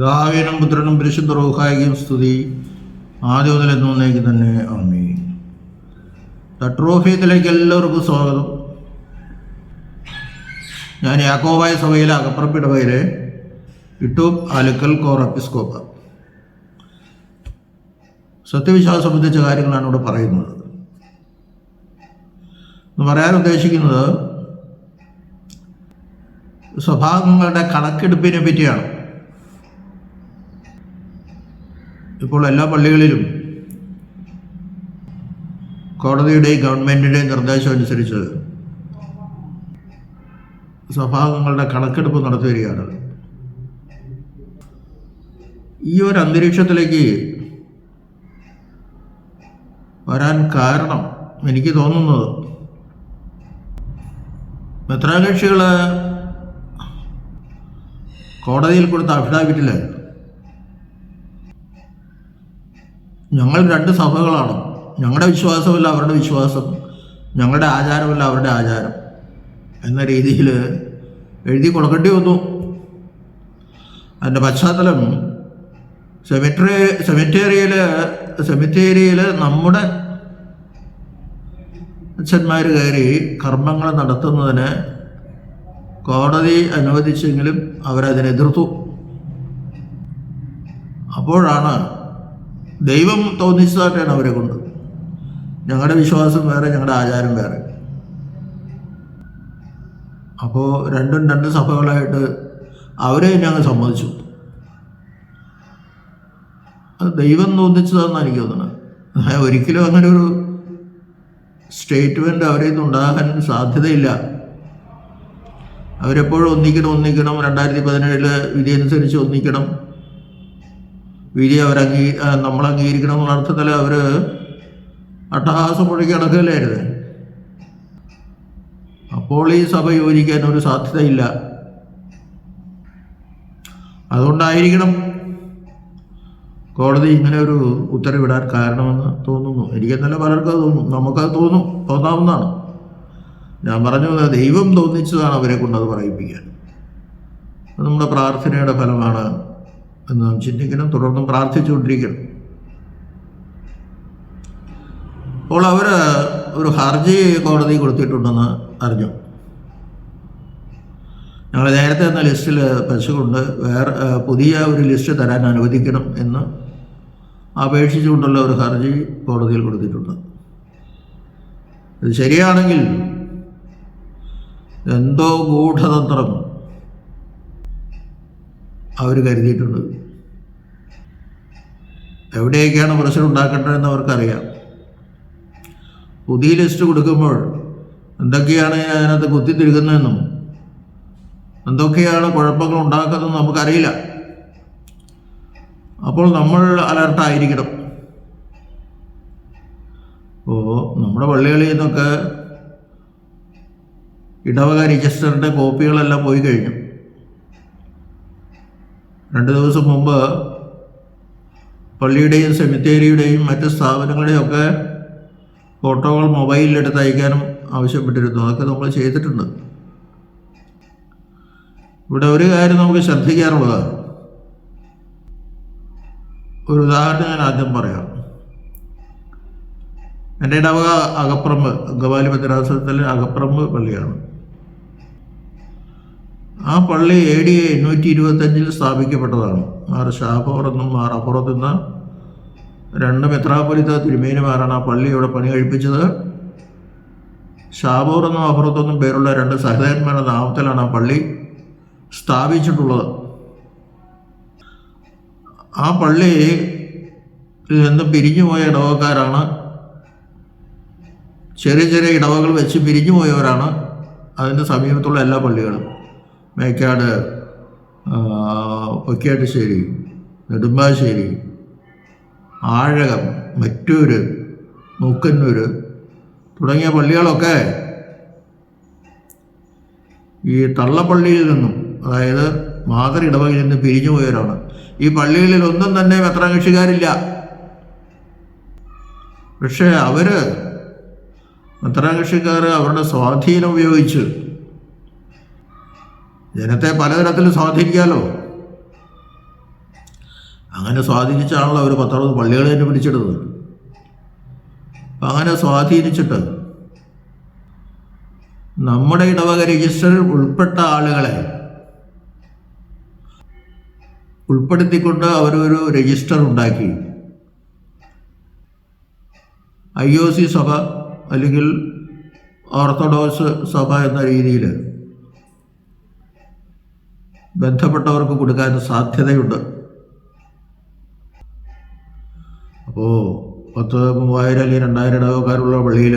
പിതാവിനും പുത്രനും പരിശുദ്ധ റോഹായിക്കും സ്തുതി. ആദ്യം മുതൽ എന്നേക്ക് തന്നെ ആമേ തട്രോഫീത്തിലേക്ക് എല്ലാവർക്കും സ്വാഗതം. ഞാൻ യാക്കോബായ സഭയിലെ അകപ്പുറപ്പിടവയിലെ യൂട്യൂബ് ആലുക്കൽ കോർ എപ്പിസ്കോപ്പ് സത്യവിശ്വാസം സംബന്ധിച്ച കാര്യങ്ങളാണ് ഇവിടെ പറയുന്നത്. എന്ന് പറയാൻ ഉദ്ദേശിക്കുന്നത് സ്വഭാവങ്ങളുടെ കണക്കെടുപ്പിനെ പറ്റിയാണ്. ഇപ്പോൾ എല്ലാ പള്ളികളിലും കോടതിയുടെയും ഗവൺമെന്റിന്റെയും നിർദ്ദേശം അനുസരിച്ച് സഭാംഗങ്ങളുടെ കണക്കെടുപ്പ് നടത്തി വരികയാണ്. ഈ ഒരു അന്തരീക്ഷത്തിലേക്ക് വരാൻ കാരണം എനിക്ക് തോന്നുന്നത് മെത്രാകക്ഷികൾ കോടതിയിൽ കൊടുത്ത അഫിഡാവിറ്റിൽ ഞങ്ങൾ രണ്ട് സഭകളാണ്. ഞങ്ങളുടെ വിശ്വാസമല്ല അവരുടെ വിശ്വാസം. ഞങ്ങളുടെ ആചാരമല്ല അവരുടെ ആചാരം. എന്ന രീതിയിൽ എഴുതി കൊടുക്കേണ്ടി വന്നു. അതിന്റെ പശ്ചാത്തലം സെമിറ്ററി സെമിറ്റേറിയയിൽ സെമിറ്റേറിയയിൽ നമ്മുടെ അച്ഛന്മാർ കയറി കർമ്മങ്ങൾ നടത്തുന്നതിന് കോടതി അനുവദിച്ചെങ്കിലും അവരതിനെതിർത്തു അപ്പോഴാണ് ദൈവം തോന്നിച്ചതായിട്ടാണ് അവരെ കൊണ്ട്. ഞങ്ങളുടെ വിശ്വാസം വേറെ ഞങ്ങളുടെ ആചാരം വേറെ. അപ്പോൾ രണ്ടും രണ്ട് സഭകളായിട്ട് അവരെ ഞങ്ങൾ സമ്മതിച്ചു. അത് ദൈവം തോന്നിച്ചതാണെന്ന് എനിക്ക് തോന്നുന്നത് ഒരിക്കലും അങ്ങനെ ഒരു സ്റ്റേറ്റ്മെന്റ് അവരിൽ നിന്ന് ഉണ്ടാകാൻ സാധ്യതയില്ല. അവരെപ്പോഴും ഒന്നിക്കണം ഒന്നിക്കണം രണ്ടായിരത്തി പതിനേഴിൽ വിധി അനുസരിച്ച് ഒന്നിക്കണം. വിധി അവർ അംഗീ നമ്മൾ അംഗീകരിക്കണം എന്നുള്ള അർത്ഥത്തിൽ അവർ അട്ടഹാസം മുഴുകി നടക്കുകയില്ലായിരുന്നു? അപ്പോൾ ഈ സഭ യോജിക്കാൻ ഒരു സാധ്യതയില്ല. അതുകൊണ്ടായിരിക്കണം കോടതി ഇങ്ങനെ ഒരു ഉത്തരവിടാൻ കാരണമെന്ന് തോന്നുന്നു. എനിക്കെന്നല്ല പലർക്കും അത് തോന്നും. നമുക്കത് തോന്നും. തോന്നാവുന്നതാണ്. ഞാൻ പറഞ്ഞു ദൈവം തോന്നിച്ചതാണ് അവരെ കൊണ്ട് അത് പറയിപ്പിക്കാൻ. നമ്മുടെ പ്രാർത്ഥനയുടെ ഫലമാണ്. എന്ന് നാം ചിന്തിക്കണം തുടർന്നും പ്രാർത്ഥിച്ചുകൊണ്ടിരിക്കണം. അപ്പോൾ അവർ ഒരു ഹർജി കോടതി കൊടുത്തിട്ടുണ്ടെന്ന് അറിഞ്ഞു. ഞങ്ങൾ നേരത്തെ എന്ന ലിസ്റ്റിൽ പശുകൊണ്ട് വേറെ പുതിയ ഒരു ലിസ്റ്റ് തരാൻ അനുവദിക്കണം എന്ന് അപേക്ഷിച്ചുകൊണ്ടുള്ള ഒരു ഹർജി കോടതിയിൽ കൊടുത്തിട്ടുണ്ട്. ഇത് ശരിയാണെങ്കിൽ എന്തോ ഗൂഢതന്ത്രം അവർ കരുതിയിട്ടുണ്ട്. എവിടെയൊക്കെയാണ് പ്രഷർ ഉണ്ടാക്കേണ്ടതെന്ന് അവർക്കറിയാം. പുതിയ ലിസ്റ്റ് കൊടുക്കുമ്പോൾ എന്തൊക്കെയാണ് അതിനകത്ത് കുത്തിത്തിരുകുന്നതെന്നും എന്തൊക്കെയാണ് കുഴപ്പങ്ങൾ ഉണ്ടാക്കുന്നതെന്ന് നമുക്കറിയില്ല. അപ്പോൾ നമ്മൾ അലർട്ടായിരിക്കണം. അപ്പോൾ നമ്മുടെ പള്ളികളിൽ നിന്നൊക്കെ ഇടവക രജിസ്റ്ററിന്റെ കോപ്പികളെല്ലാം പോയി കഴിഞ്ഞു. രണ്ട് ദിവസം മുമ്പ് പള്ളിയുടെയും സെമിത്തേരിയുടെയും മറ്റ് സ്ഥാപനങ്ങളുടെയും ഒക്കെ ഫോട്ടോകൾ മൊബൈലിലെടുത്ത് അയക്കാനും ആവശ്യപ്പെട്ടിരുന്നു. അതൊക്കെ നമ്മൾ ചെയ്തിട്ടുണ്ട്. ഇവിടെ ഒരു കാര്യം നമുക്ക് ശ്രദ്ധിക്കാനുള്ളത്. ഒരു ഉദാഹരണം ഞാൻ ആദ്യം പറയാം. എന്റെ ഇടവക അകപ്പറമ്പ് ഗവാലി ഭദ്രാസനത്തിലെ അകപ്പറമ്പ് പള്ളിയാണ്. ആ പള്ളി എ ഡി എണ്ണൂറ്റി ഇരുപത്തഞ്ചിൽ സ്ഥാപിക്കപ്പെട്ടതാണ്. മാർ ഷാഫോർ എന്നും മാർ അപ്പുറത്ത് നിന്ന് രണ്ട് മെത്രാപൊലിത്ത തിരുമേനിമാരാണ് ആ പള്ളി ഇവിടെ പണി കഴിപ്പിച്ചത്. ഷാബോർ എന്നും അപ്പുറത്തൊന്നും പേരുള്ള രണ്ട് സഹോദരന്മാരുടെ നാമത്തിലാണ് ആ പള്ളി സ്ഥാപിച്ചിട്ടുള്ളത്. ആ പള്ളി നിന്ന് പിരിഞ്ഞുപോയ ഇടവക്കാരാണ് ചെറിയ ചെറിയ ഇടവകൾ വെച്ച് പിരിഞ്ഞു പോയവരാണ് അതിന്റെ സമീപത്തുള്ള എല്ലാ പള്ളികളും. മേക്കാട് പൊക്കിയാട്ടുശ്ശേരി നെടുമ്പാശ്ശേരി ആഴകം മറ്റൂര് മൂക്കന്നൂർ തുടങ്ങിയ പള്ളികളൊക്കെ ഈ തള്ളപ്പള്ളിയിൽ നിന്നും അതായത് മാതൃ ഇടവകയിൽ നിന്ന് പിരിഞ്ഞു പോയവരാണ്. ഈ പള്ളികളിൽ ഒന്നും തന്നെ മെത്രാകക്ഷിക്കാരില്ല. പക്ഷേ അവർ മെത്രാകക്ഷിക്കാർ അവരുടെ സ്വാധീനം ഉപയോഗിച്ച് ജനത്തെ പലതരത്തിലും സ്വാധീനിക്കാമല്ലോ അങ്ങനെ സ്വാധീനിച്ചാണല്ലോ അവർ പത്തറുപത് പള്ളികൾ തന്നെ പിടിച്ചെടുത്തത് അങ്ങനെ സ്വാധീനിച്ചിട്ട് നമ്മുടെ ഇടവക രജിസ്റ്ററിൽ ഉൾപ്പെട്ട ആളുകളെ ഉൾപ്പെടുത്തിക്കൊണ്ട് അവരൊരു രജിസ്റ്റർ ഉണ്ടാക്കി. ഐ ഒ സി സഭ അല്ലെങ്കിൽ ഓർത്തഡോക്സ് സഭ എന്ന രീതിയിൽ ബന്ധപ്പെട്ടവർക്ക് കൊടുക്കാൻ സാധ്യതയുണ്ട്. അപ്പോൾ പത്ത് മൂവായിരം അല്ലെങ്കിൽ രണ്ടായിരം ഇടവക്കാരുള്ള പള്ളിയിൽ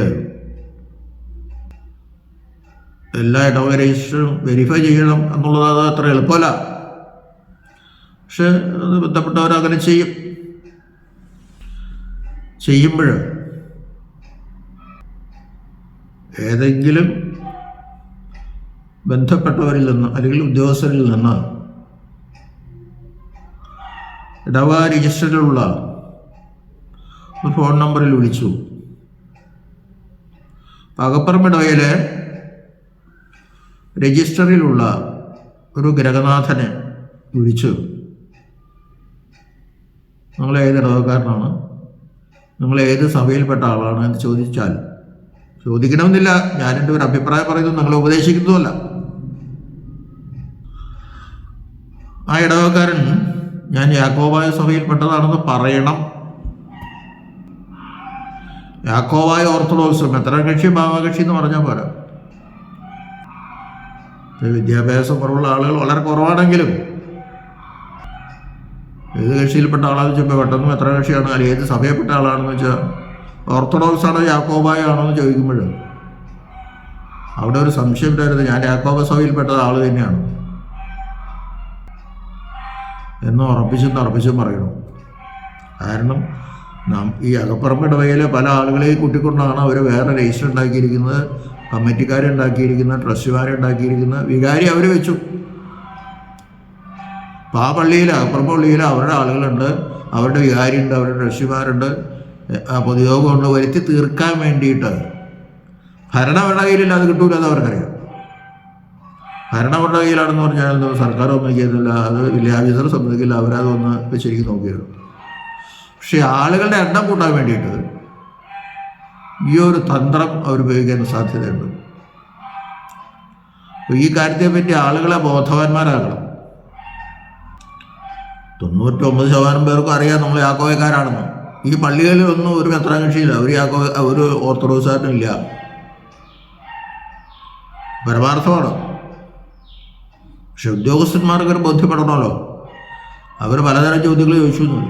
എല്ലാ ഇടവക രജിസ്റ്ററും വെരിഫൈ ചെയ്യണം എന്നുള്ളത് അത് അത്ര എളുപ്പമല്ല. പക്ഷെ അത് ബന്ധപ്പെട്ടവർ അങ്ങനെ ചെയ്യും. ചെയ്യുമ്പോൾ ഏതെങ്കിലും ബന്ധപ്പെട്ടവരിൽ നിന്ന് അല്ലെങ്കിൽ ഉദ്യോഗസ്ഥരിൽ നിന്ന് ഇടവ രജിസ്റ്ററിലുള്ള ഒരു ഫോൺ നമ്പറിൽ വിളിച്ചു. അകപ്പറമ്പിടവയിലെ രജിസ്റ്ററിലുള്ള ഒരു ഗ്രഹനാഥനെ വിളിച്ചു. നിങ്ങൾ ഏത് ഇടവക്കാരനാണ് നിങ്ങൾ ഏത് സഭയിൽപ്പെട്ട ആളാണ്? എന്ന് ചോദിച്ചാൽ ചോദിക്കണമെന്നില്ല. ഞാനെന്റെ ഒരു അഭിപ്രായം പറയുന്നു നിങ്ങളെ ഉപദേശിക്കുന്നതുമല്ല ആ ഇടവക്കാരൻ ഞാൻ യാക്കോബായ സഭയിൽപ്പെട്ടതാണെന്ന് പറയണം. യാക്കോബായ ഓർത്തഡോക്സ് മെത്രാകക്ഷി ഭാവകക്ഷി എന്ന് പറഞ്ഞാൽ പോരാ. വിദ്യാഭ്യാസം കുറവുള്ള ആളുകൾ വളരെ കുറവാണെങ്കിലും ഏത് കക്ഷിയിൽപ്പെട്ട ആളാണെന്ന് വെച്ചപ്പോൾ പെട്ടെന്ന് എത്ര കക്ഷിയാണ് അല്ലെങ്കിൽ ഏത് സഭയിൽപ്പെട്ട ആളാണെന്ന് വെച്ചാൽ ഓർത്തഡോക്സ് ആണോ യാക്കോബായ ആണോ എന്ന് ചോദിക്കുമ്പോൾ അവിടെ ഒരു സംശയം ഉണ്ടായിരുന്നു ഞാൻ യാക്കോബ സഭയിൽപ്പെട്ട ആൾ തന്നെയാണ്. എന്ന് ഉറപ്പിച്ചും ഉറപ്പിച്ചും പറയണം. കാരണം നാം ഈ അകപ്പറമ്പ് ഇടവകയിലെ പല ആളുകളെയും കൂട്ടിക്കൊണ്ടാണ് അവർ വേറെ രജിസ്റ്റർ ഉണ്ടാക്കിയിരിക്കുന്നത് കമ്മിറ്റിക്കാരെ ഉണ്ടാക്കിയിരിക്കുന്നത് ട്രസ്റ്റിമാരെ ഉണ്ടാക്കിയിരിക്കുന്നത് വികാരി അവർ വെച്ചു. അപ്പോൾ ആ പള്ളിയിൽ അകപ്പുറം പള്ളിയിൽ അവരുടെ ആളുകളുണ്ട് അവരുടെ വികാരിയുണ്ട് അവരുടെ ട്രസ്റ്റിമാരുണ്ട് പൊതുയോഗമുണ്ട് വരുത്തി തീർക്കാൻ വേണ്ടിയിട്ട് ഭരണം അവരുടെ കയ്യിലില്ല അത് കിട്ടൂല എന്ന് അവർക്കറിയാം. ഭരണം കയ്യിലാണെന്ന് പറഞ്ഞാൽ സർക്കാർ ചെയ്യുന്നില്ല അത് വില്യാഭ്യാസർ സമ്മതിക്കില്ല. അവരതൊന്ന് ശരിക്കും നോക്കിയിരുന്നു. പക്ഷേ ആളുകളുടെ എണ്ണം കൂട്ടാൻ വേണ്ടിയിട്ട് ഈ ഒരു തന്ത്രം അവർ ഉപയോഗിക്കാൻ സാധ്യതയുണ്ട്. ഈ കാര്യത്തെ പറ്റി ആളുകളെ ബോധവാന്മാരാകണം തൊണ്ണൂറ്റൊമ്പത് ശതമാനം പേർക്കും അറിയാം നമ്മൾ യാക്കോയക്കാരാണെന്ന് ഈ പള്ളികളിൽ ഒന്നും ഒരു മെത്രാകക്ഷിയില്ല ഒരു യാക്കോ ഒരു ഇല്ല പരമാർത്ഥമാണ്. പക്ഷെ ഉദ്യോഗസ്ഥന്മാർക്ക് ഒരു ബോധ്യപ്പെടണമല്ലോ. അവർ പലതരം ചോദ്യങ്ങൾ ചോദിച്ചു എന്ന്.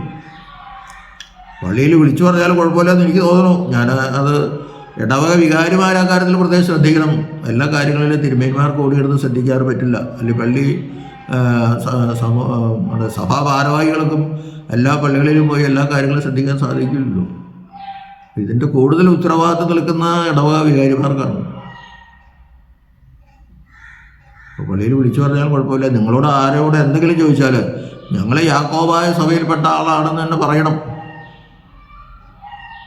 പള്ളിയിൽ വിളിച്ചു പറഞ്ഞാൽ കുഴപ്പമില്ലെന്ന് എനിക്ക് തോന്നുന്നു. ഞാൻ അത് ഇടവക വികാരിമാർ കാര്യത്തിൽ പ്രത്യേകം ശ്രദ്ധിക്കണം. എല്ലാ കാര്യങ്ങളിലും തിരുമേന്മാർക്ക് ഓടിയെടുത്ത് ശ്രദ്ധിക്കാറ് പറ്റില്ല. അല്ലെങ്കിൽ പള്ളി ആ, സ- സമൂ- ആ, നമ്മുടെ സഭാ ഭാരവാഹികൾക്കും എല്ലാ പള്ളികളിലും പോയി എല്ലാ കാര്യങ്ങളും ശ്രദ്ധിക്കാൻ സാധിക്കില്ലല്ലോ. ഇതിന്റെ കൂടുതൽ ഉത്തരവാദിത്വം നിൽക്കുന്ന ഇടവക വികാരിമാർക്കാണ് അപ്പോൾ പള്ളിയിൽ വിളിച്ചു പറഞ്ഞാൽ കുഴപ്പമില്ല. നിങ്ങളോട് ആരോട് എന്തെങ്കിലും ചോദിച്ചാൽ ഞങ്ങൾ യാക്കോബായ സഭയിൽപ്പെട്ട ആളാണെന്ന് തന്നെ പറയണം.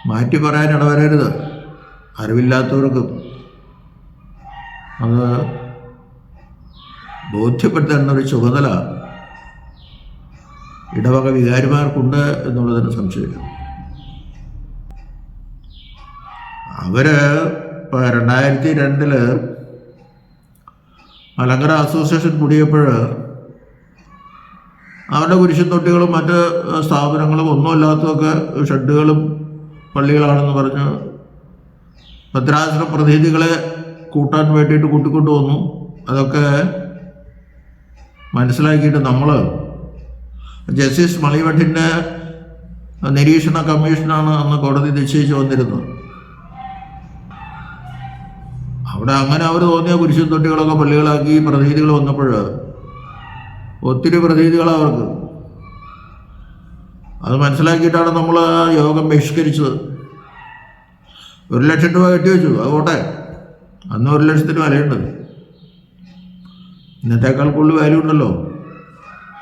മാറ്റി പറയാൻ ഇടവരരുത്. അറിവില്ലാത്തവർക്ക് അത് ബോധ്യപ്പെടുത്തേണ്ട ഒരു ചുമതല ഇടവക വികാരിമാർക്കുണ്ട് എന്നുള്ളതിന് സംശയമില്ല. അവർ ഇപ്പോൾ രണ്ടായിരത്തി രണ്ടിൽ മലങ്കര അസോസിയേഷൻ കൂടിയപ്പോൾ അവരുടെ കുരിശുത്തൊട്ടികളും മറ്റ് സ്ഥാപനങ്ങളും ഒന്നുമില്ലാത്തതൊക്കെ ഷെഡുകളും പള്ളികളാണെന്ന് പറഞ്ഞ് ഭദ്രാസന പ്രതിനിധികളെ കൂട്ടാൻ വേണ്ടിയിട്ട് കൂട്ടിക്കൊണ്ടു വന്നു അതൊക്കെ മനസ്സിലാക്കിയിട്ട് നമ്മൾ ജസ്റ്റിസ് മളിവട്ടിന്റെ നിരീക്ഷണ കമ്മീഷനാണ് അന്ന് കോടതി നിശ്ചയിച്ച് വന്നിരുന്നത്. അവിടെ അങ്ങനെ അവർ തോന്നിയ കുരിശും തൊട്ടികളൊക്കെ പള്ളികളാക്കി പ്രതിനിധികൾ വന്നപ്പോൾ ഒത്തിരി പ്രതീതികളാണ് അവർക്ക്. അത് മനസ്സിലാക്കിയിട്ടാണ് നമ്മൾ യോഗം ബഹിഷ്കരിച്ചത്. ഒരു ലക്ഷം രൂപ കെട്ടി വെച്ചു അത് പോട്ടെ. അന്ന് ഒരു ലക്ഷത്തിന് വിലയുണ്ട് ഇന്നത്തേക്കാൾ കൂടുതൽ വാല്യൂ ഉണ്ടല്ലോ.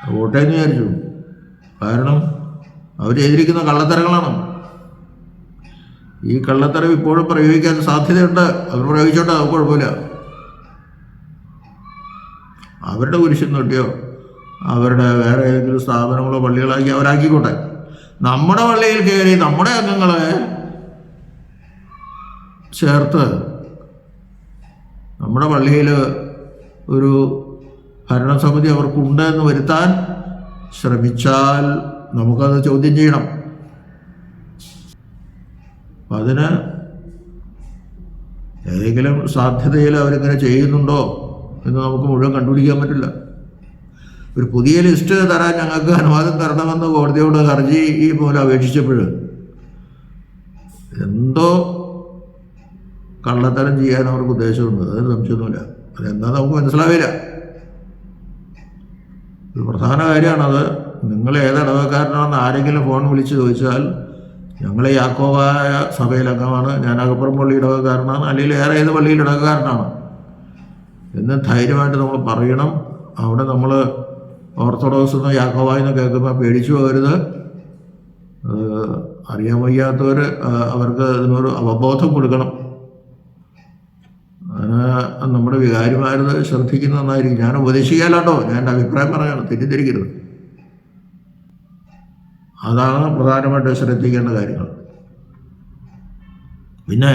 അത് പോട്ടെ എന്ന് വിചാരിച്ചു. കാരണം അവർ ചെയ്തിരിക്കുന്ന കള്ളത്തരങ്ങളാണ്. ഈ കള്ളത്തരം ഇപ്പോഴും പ്രയോഗിക്കാൻ സാധ്യതയുണ്ട്. അവർ പ്രയോഗിച്ചോട്ടെ അത് കുഴപ്പമില്ല. അവരുടെ കുരിശും തൊട്ടിയോ അവരുടെ വേറെ ഏതെങ്കിലും സ്ഥാപനങ്ങളോ പള്ളികളാക്കി അവരാക്കിക്കോട്ടെ. നമ്മുടെ പള്ളിയിൽ കയറി നമ്മുടെ അംഗങ്ങളെ ചേർത്ത് നമ്മുടെ പള്ളിയിൽ ഒരു ഭരണസമിതി അവർക്കുണ്ട് എന്ന് വരുത്താൻ ശ്രമിച്ചാൽ നമുക്കത് ചോദ്യം ചെയ്യണം. അപ്പം അതിന് ഏതെങ്കിലും സാധ്യതയിൽ അവരിങ്ങനെ ചെയ്യുന്നുണ്ടോ എന്ന് നമുക്ക് മുഴുവൻ കണ്ടുപിടിക്കാൻ പറ്റില്ല. ഒരു പുതിയ ലിസ്റ്റ് തരാൻ ഞങ്ങൾക്ക് അനുവാദം തരണമെന്ന് കോടതിയോട് ഹർജി ഈ പോലെ അപേക്ഷിച്ചപ്പോൾ എന്തോ കള്ളത്തരം ചെയ്യാൻ അവർക്ക് ഉദ്ദേശമുണ്ട് അതിന് സംശയമൊന്നുമില്ല. അതെന്താ നമുക്ക് മനസ്സിലാവില്ല. ഒരു പ്രധാന കാര്യമാണത്. നിങ്ങൾ ഏത് ആരെങ്കിലും ഫോൺ വിളിച്ച് ചോദിച്ചാൽ ഞങ്ങൾ യാക്കോവായ സഭയിൽ അംഗമാണ് ഞാൻ അകപ്പുറം പള്ളി ഇടവക്കാരനാണ് അല്ലെങ്കിൽ വേറെ ഏത് പള്ളിയിൽ ഇടവക്കാരനാണ് എന്ന് ധൈര്യമായിട്ട് നമ്മൾ പറയണം. അവിടെ നമ്മൾ ഓർത്തഡോക്സ് എന്നോ യാക്കോവായി എന്ന് കേൾക്കുമ്പോൾ പേടിച്ചു പോകരുത്. അറിയാൻ വയ്യാത്തവർ അവർക്ക് അതിനൊരു അവബോധം കൊടുക്കണം. അതിന് നമ്മുടെ വികാരിമാരത് ശ്രദ്ധിക്കുന്ന നന്നായിരിക്കും. ഞാൻ ഉപദേശിക്കാലാട്ടോ. ഞാൻ എന്റെ അഭിപ്രായം പറയാണ്. തെറ്റിദ്ധരിക്കരുത്. അതാണ് പ്രധാനമായിട്ട് ശ്രദ്ധിക്കേണ്ട കാര്യങ്ങൾ. പിന്നെ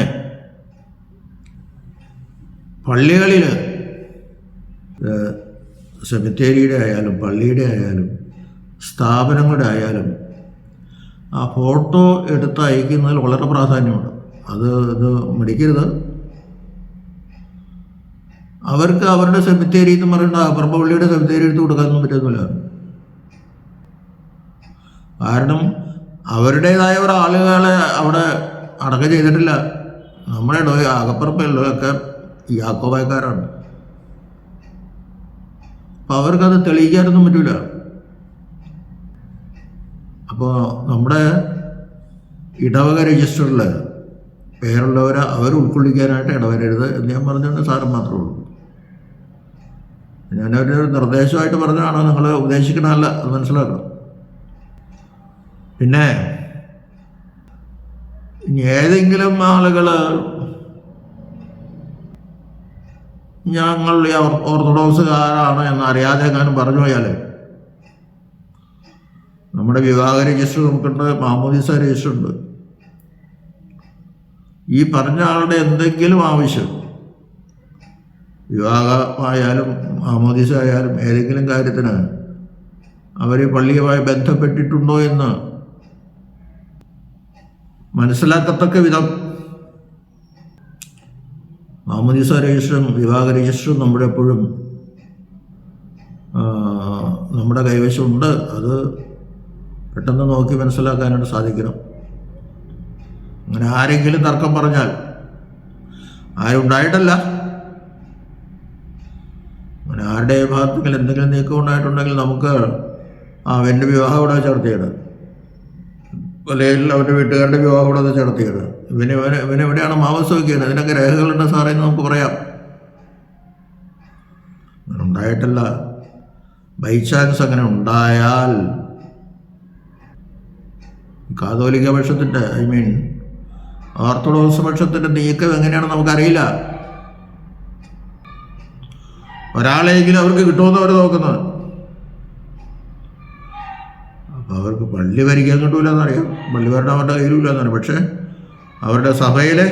പള്ളികളിൽ സെമിത്തേരിയുടെ ആയാലും പള്ളിയുടെ ആയാലും സ്ഥാപനങ്ങളുടെ ആയാലും ആ ഫോട്ടോ എടുത്ത് അയക്കുന്നതിൽ വളരെ പ്രാധാന്യമുണ്ട്. അത് ഇത് മടിക്കരുത്. അവർക്ക് അവരുടെ സെമിത്തേരി എന്ന് അപ്പുറം പള്ളിയുടെ സെമിത്തേരി എടുത്ത് കൊടുക്കാനൊന്നും പറ്റുന്നില്ല കാരണം അവരുടേതായ ഒരു ആളുകളെ അവിടെ അടക്കം ചെയ്തിട്ടില്ല. നമ്മുടെ ഇടവ അകപ്പുറപ്പുള്ളതൊക്കെ യാക്കോബായക്കാരാണ്. അപ്പം അവർക്കത് തെളിയിക്കാനൊന്നും പറ്റില്ല അപ്പോൾ നമ്മുടെ ഇടവക രജിസ്റ്ററിൽ പേരുള്ളവരെ അവർ ഉൾക്കൊള്ളിക്കാനായിട്ട് ഇടവരരുത് എന്ന് ഞാൻ പറഞ്ഞുകൊണ്ട് സാരം മാത്രമേ ഉള്ളൂ. ഞാനൊരു നിർദ്ദേശമായിട്ട് പറഞ്ഞതാണ് നിങ്ങൾ ഉപദേശിക്കണമല്ല അത് മനസ്സിലാക്കണം. പിന്നെ ഏതെങ്കിലും ആളുകൾ ഞങ്ങൾ ഓർത്തഡോക്സുകാരാണ് എന്ന് അറിയാതെ എങ്ങാനും പറഞ്ഞു പോയാൽ നമ്മുടെ വിവാഹ രജിസ്റ്റർ നമുക്കുണ്ട് മാമോദിസ രജിസ്റ്റർ ഉണ്ട്. ഈ പറഞ്ഞ ആളുടെ എന്തെങ്കിലും ആവശ്യം വിവാഹമായാലും മാമോദിസ ആയാലും ഏതെങ്കിലും കാര്യത്തിന് അവർ പള്ളിയുമായി ബന്ധപ്പെട്ടിട്ടുണ്ടോ എന്ന് മനസ്സിലാക്കത്തക്ക വിധം. മാമോദിസ രജിസ്റ്ററും വിവാഹ രജിസ്റ്ററും നമ്മുടെ എപ്പോഴും നമ്മുടെ കൈവശമുണ്ട്. അത് പെട്ടെന്ന് നോക്കി മനസ്സിലാക്കാനായിട്ട് സാധിക്കണം. അങ്ങനെ ആരെങ്കിലും തർക്കം പറഞ്ഞാൽ ആരുണ്ടായിട്ടല്ല അങ്ങനെ ആരുടെ ഭാഗത്തെങ്കിലും എന്തെങ്കിലും നീക്കം ഉണ്ടായിട്ടുണ്ടെങ്കിൽ നമുക്ക് ആ എന്റെ വിവാഹം ഇവിടെ വെച്ച് അല്ലെങ്കിൽ അവന്റെ വീട്ടുകാരുടെ വിവാഹം ഇവിടെ വെച്ച് നടത്തിയത് ഇവന് ഇവന് എവിടെയാണ് മാമസം വയ്ക്കുന്നത് അതിനൊക്കെ രേഖകളുണ്ട് സാറേ എന്ന് നമുക്ക് പറയാം. ഉണ്ടായിട്ടല്ല. ബൈ ചാൻസ് അങ്ങനെ ഉണ്ടായാൽ കാതോലിക പക്ഷത്തിന്റെ ഐ മീൻ ഓർത്തഡോക്സ് പക്ഷത്തിന്റെ നീക്കം എങ്ങനെയാണെന്ന് നമുക്കറിയില്ല. ഒരാളെങ്കിലും അവർക്ക് കിട്ടുമെന്ന് അവർ നോക്കുന്നത് അപ്പോൾ അവർക്ക് പള്ളി ഭരിക്കാൻ കിട്ടൂലെന്നറിയാം പള്ളി ഭരണം അവരുടെ കയ്യിലില്ലെന്നറിയാം പക്ഷേ അവരുടെ സഭയിലെ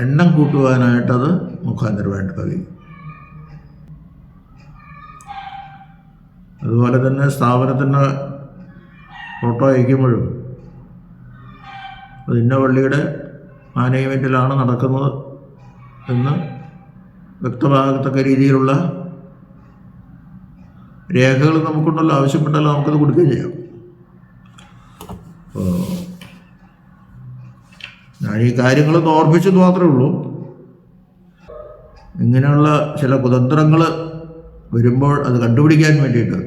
എണ്ണം കൂട്ടുവാനായിട്ടത് മുഖാന്തരമായിട്ട് കഴിയും അതുപോലെ തന്നെ സ്ഥാപനത്തിന്റെ ഫോട്ടോ അയക്കുമ്പോഴും അത് ഇന്ന പള്ളിയുടെ മാനേജ്മെന്റിലാണ് നടക്കുന്നത് എന്ന് വ്യക്തമാകത്തക്ക രീതിയിലുള്ള രേഖകൾ നമുക്കുണ്ടല്ലോ ആവശ്യപ്പെട്ടാലോ നമുക്കത് കൊടുക്കുകയും ചെയ്യാം. അപ്പോൾ ഞാൻ ഈ കാര്യങ്ങളൊന്ന് ഓർമ്മിച്ചത് മാത്രമേ ഉള്ളൂ. ഇങ്ങനെയുള്ള ചില കുതന്ത്രങ്ങൾ വരുമ്പോൾ അത് കണ്ടുപിടിക്കാൻ വേണ്ടിയിട്ട്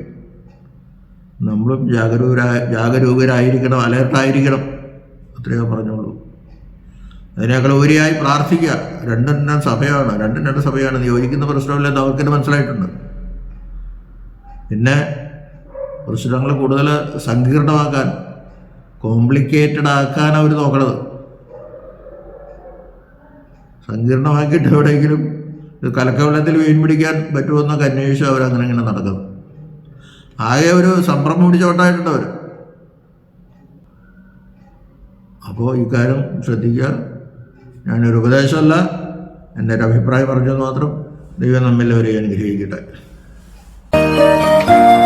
നമ്മളും ജാഗരൂകരായ ജാഗരൂകരായിരിക്കണം അലേർട്ടായിരിക്കണം. അത്രയോ പറഞ്ഞോളൂ. അതിനേക്കാൾ ഉപരിയായി പ്രാർത്ഥിക്കുക. രണ്ടും രണ്ട് സഭയാണ് രണ്ടും രണ്ട് സഭയാണ് യോജിക്കുന്ന പ്രശ്നമില്ലെന്ന് അവർക്കിത് മനസ്സിലായിട്ടുണ്ട്. പിന്നെ പ്രശ്നങ്ങൾ കൂടുതൽ സങ്കീർണമാക്കാൻ കോംപ്ലിക്കേറ്റഡ് ആക്കാൻ അവർ നോക്കണത്. സങ്കീർണമാക്കിയിട്ട് എവിടെയെങ്കിലും കലക്കവെള്ളത്തിൽ മീൻ പിടിക്കാൻ പറ്റുമെന്നൊക്കെ അവർ അങ്ങനെ ഇങ്ങനെ നടക്കുന്നു. ആകെ ഒരു സംഭ്രമം പിടിച്ചോട്ടായിട്ടുണ്ട് അവർ അപ്പോൾ ഇക്കാര്യം ശ്രദ്ധിക്കുക. ഞാനൊരു ഉപദേശമല്ല. എന്റെ ഒരു അഭിപ്രായം പറഞ്ഞത് മാത്രം ദൈവം നമ്മെല്ലാവരെയും അനുഗ്രഹിക്കട്ടെ. Thank you.